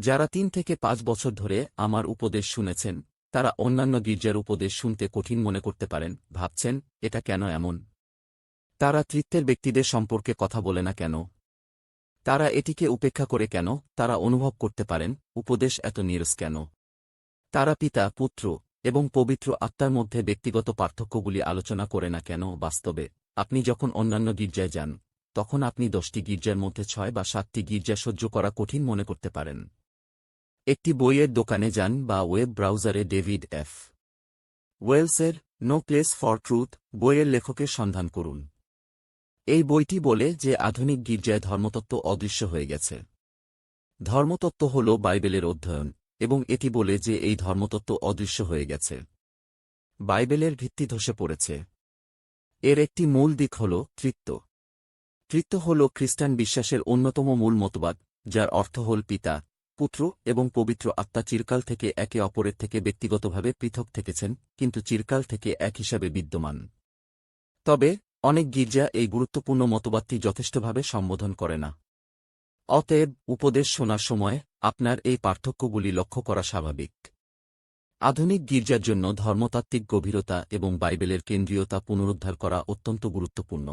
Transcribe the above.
যারা তিন থেকে পাঁচ বছর ধরে আমার উপদেশ শুনেছেন, তারা অন্যান্য গির্জার উপদেশ শুনতে কঠিন মনে করতে পারেন, ভাবছেন, এটা কেন এমন? তারা তৃত্বের ব্যক্তিদের সম্পর্কে কথা বলে না কেন? তারা এটিকে উপেক্ষা করে কেন? তারা অনুভব করতে পারেন, উপদেশ এত নিরস কেন? তারা পিতা, পুত্র এবং পবিত্র আত্মার মধ্যে ব্যক্তিগত পার্থক্যগুলি আলোচনা করে না কেন? বাস্তবে, আপনি যখন অন্যান্য গির্জায় যান, তখন আপনি দশটি গির্জার মধ্যে ছয় বা সাতটি গির্জা সহ্য করা কঠিন মনে করতে পারেন। একটি বইয়ের দোকানে যান বা ওয়েব ব্রাউজারে ডেভিড এফ. ওয়েলসের নো প্লেস ফর ট্রুথ বইয়ের লেখকের সন্ধান করুন। এই বইটি বলে যে আধুনিক গির্জায় ধর্মতত্ত্ব অদৃশ্য হয়ে গেছে। ধর্মতত্ত্ব হল বাইবেলের অধ্যয়ন, এবং এটি বলে যে এই ধর্মতত্ত্ব অদৃশ্য হয়ে গেছে। বাইবেলের ভিত্তি ধসে পড়েছে। এর একটি মূল দিক হল তৃত্ব। তৃত্ব হল খ্রিস্টান বিশ্বাসের অন্যতম মূল মতবাদ, যার অর্থ হল পিতা পুত্র এবং পবিত্র আত্মা চিরকাল থেকে একে অপরের থেকে ব্যক্তিগতভাবে পৃথক থেকেছেন, কিন্তু চিরকাল থেকে এক হিসাবে বিদ্যমান। তবে, অনেক গির্জা এই গুরুত্বপূর্ণ মতবাদটি যথেষ্টভাবে সম্বোধন করে না। অতএব, উপদেশ শোনার সময় আপনার এই পার্থক্যগুলি লক্ষ্য করা স্বাভাবিক। আধুনিক গির্জার জন্য ধর্মতাত্ত্বিক গভীরতা এবং বাইবেলের কেন্দ্রীয়তা পুনরুদ্ধার করা অত্যন্ত গুরুত্বপূর্ণ।